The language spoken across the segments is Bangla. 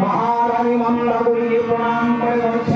মহারানী মামলা বলিয়ে প্রণাম করে বলছে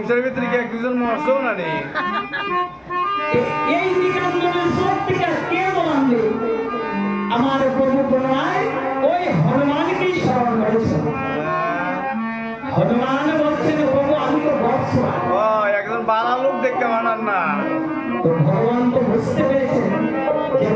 সংসারের ভিতরে কি এক দুজন মরছেও না রে এই নিকাশগুলোর প্রত্যেকের কে বলান আমার প্রভু প্রণয় ওই হনুমানকেই স্মরণ করেছে। হনুমান বলছেন প্রভু আমি তো বৎস ও একজন বালা লোক দেখতে পারান না। তো ভগবান তো বুঝতে পেরেছেন যে